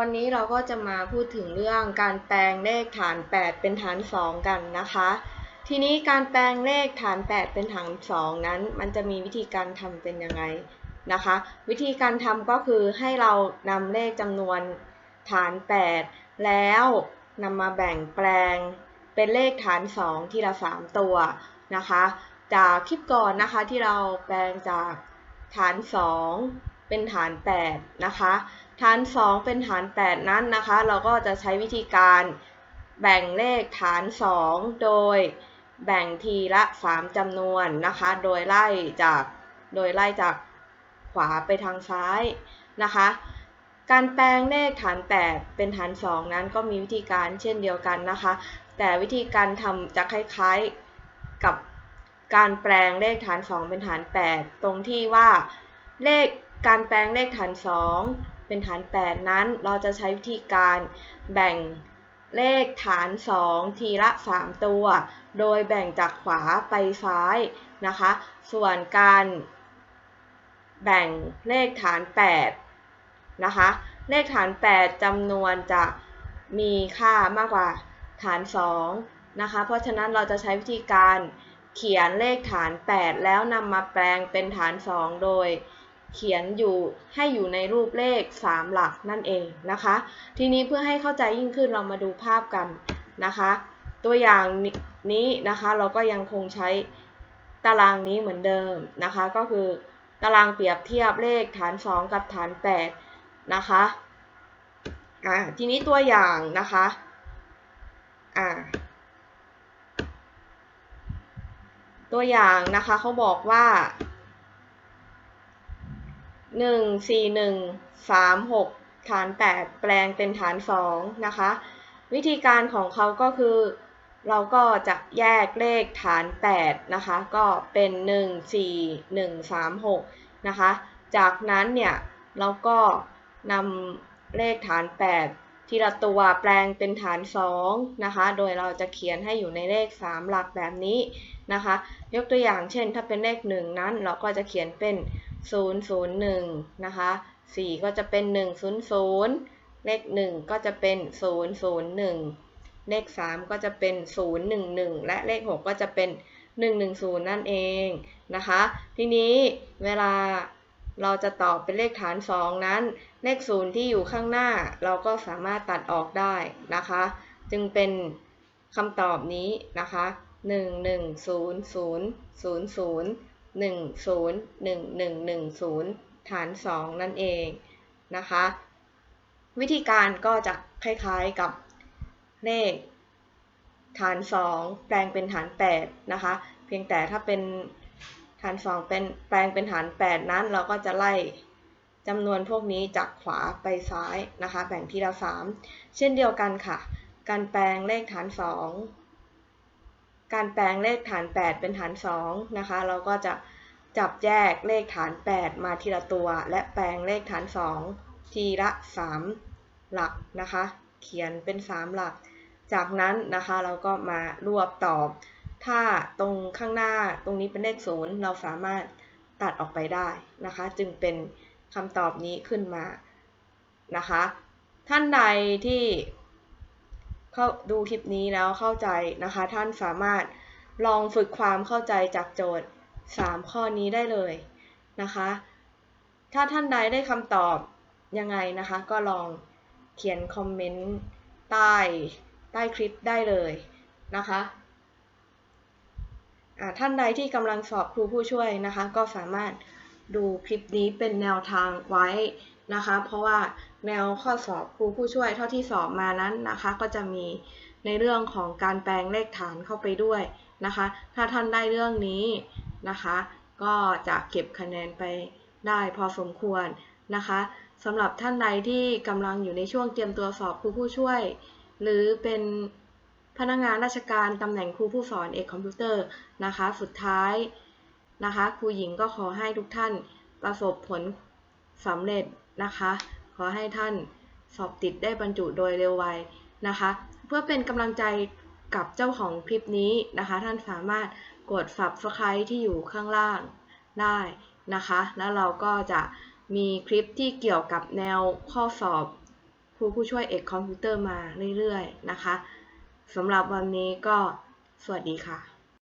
วันนี้เราก็จะมาพูดถึงเรื่องการแปลงเลขฐาน 8 เป็นฐาน 2 กันนะคะ ทีนี้การแปลงเลขฐาน 8 เป็นฐาน 2 นั้น มันจะมีวิธีการทำเป็นยังไงนะคะ วิธีการทำก็คือให้เรานำเลขจำนวนฐาน 8 แล้วนำมาแบ่งแปลงเป็นเลขฐาน 2 ทีละ 3 ตัวนะคะ จากคลิปก่อนนะคะที่เราแปลงจากฐาน 2 เป็นฐาน 8 นะคะ ฐาน 2 เป็นฐาน 8 นั้นนะคะ เราก็จะใช้วิธีการแบ่งเลขฐาน 2 โดยแบ่งทีละ 3จำนวนนะคะ โดยไล่จาก โดยไล่จากขวาไปทางซ้ายนะคะ การแปลงเลขฐาน 8 เป็นฐาน 2 นั้นก็มีวิธีการเช่นเดียวกันนะคะ แต่วิธีการทำจะคล้ายๆกับการแปลงเลขฐาน 2 เป็นฐาน 8 ตรงที่ว่าเลข การแปลงเลขฐาน 2 เป็นฐาน 8 นั้น เราจะใช้วิธีการแบ่งเลขฐาน 2 ทีละ 3 ตัว โดยแบ่งจากขวาไปซ้ายนะคะ ส่วนการแบ่งเลขฐาน 8 นะคะ เลขฐาน 8จำนวนจะมีค่ามากกว่าฐาน 2 นะคะ เพราะฉะนั้นเราจะใช้วิธีการเขียนเลขฐาน 8 แล้วนำมาแปลงเป็นฐาน 2 โดย เขียนอยู่ให้อยู่ในรูปเลข 3 หลักนั่นเองนะคะ ทีนี้เพื่อให้เข้าใจยิ่งขึ้นเรามาดูภาพกันนะคะ ตัวอย่างนี้นะคะเราก็ยังคงใช้ตารางนี้เหมือนเดิมนะคะ ก็คือตารางเปรียบเทียบเลขฐาน 2 กับฐาน 8 นะคะอ่าทีนี้ตัวอย่างนะคะอ่าตัวอย่างนะคะเขาบอกว่า 1 4 1 3 6ฐาน8แปลงเป็นฐาน2นะคะ วิธีการของเขาก็คือ เราก็จะแยกเลขฐาน8นะคะ ก็เป็น1 4 1 3 6นะคะ จากนั้นเนี่ยเราก็นำเลขฐาน8ทีละตัวแปลงเป็นฐาน2นะคะ โดยเราจะเขียนให้อยู่ในเลข 3 หลักแบบนี้นะคะ ยกตัวอย่างเช่น ถ้าเป็นเลข 1 นั้น เราก็จะเขียนเป็น 001 นะคะ 4 ก็จะเป็น 100 เลข 1 ก็จะเป็น 001 เลข 3 ก็จะเป็น 011 และเลข 6 ก็จะเป็น 110 นั่นเองนะคะ ทีนี้เวลาเราจะตอบเป็นเลขฐาน 2 นั้น เลข 0 ที่อยู่ข้างหน้าเราก็สามารถตัดออกได้นะคะ จึงเป็นคำตอบนี้นะคะ 1 1 0 0 0 0 1 0 1 1 1 0 ฐาน 2 นั่นเองนะคะ วิธีการก็จะคล้ายๆกับเลขฐาน 2 แปลงเป็นฐาน 8 นะคะ เพียงแต่ถ้าเป็นฐาน 2 เป็นแปลงเป็นฐาน 8 นั้นเราก็จะไล่จำนวนพวกนี้จากขวาไปซ้ายนะคะ แบ่งทีละ 3 เช่นเดียวกันค่ะ การแปลงเลขฐาน 2 การแปลงเลขฐาน 8 เป็นฐาน2นะคะ เราก็จะจับแยกเลขฐาน 8 มาทีละตัว และแปลงเลขฐาน 2 ทีละ 3 หลักนะคะ เขียนเป็น 3 หลัก จากนั้นนะคะเราก็มารวบตอบ ถ้าตรงข้างหน้าตรงนี้เป็นเลข 0 เราสามารถตัดออกไปได้นะคะ จึงเป็นคำตอบนี้ขึ้นมานะคะ ท่านใดที่ เข้าดูคลิปนี้แล้วเข้าใจนะคะ ท่านสามารถลองฝึกความเข้าใจจากโจทย์ 3 ข้อนี้ได้เลยนะคะ ถ้าท่านใดได้คำตอบยังไงนะคะ ก็ลองเขียนคอมเมนต์ใต้ใต้คลิปได้เลยนะคะท่านใดที่กำลังสอบครูผู้ช่วยนะคะ ก็สามารถดูคลิปนี้เป็นแนวทางไว้ นะคะ เพราะว่าแนวข้อสอบครูผู้ช่วยเท่าที่สอบมานั้นนะคะ ก็จะมีในเรื่องของการแปลงเลขฐานเข้าไปด้วยนะคะ ถ้าท่านได้เรื่องนี้นะคะ ก็จะเก็บคะแนนไปได้พอสมควรนะคะสำหรับท่านใดที่กำลังอยู่ในช่วงเตรียมตัวสอบครูผู้ช่วย หรือเป็นพนักงานราชการตำแหน่งครูผู้สอนเอกคอมพิวเตอร์นะคะ สุดท้ายนะคะ ครูหญิงก็ขอให้ทุกท่านประสบผลสำเร็จ นะคะ ขอให้ท่านสอบติดได้บรรจุโดยเร็วไวนะคะ เพื่อเป็นกำลังใจกับเจ้าของคลิปนี้นะคะ ท่านสามารถกด subscribe ที่อยู่ข้างล่างได้นะคะ แล้วเราก็จะมีคลิปที่เกี่ยวกับแนวข้อสอบครูผู้ช่วยเอกคอมพิวเตอร์มาเรื่อยๆนะคะสำหรับวันนี้ก็สวัสดีค่ะ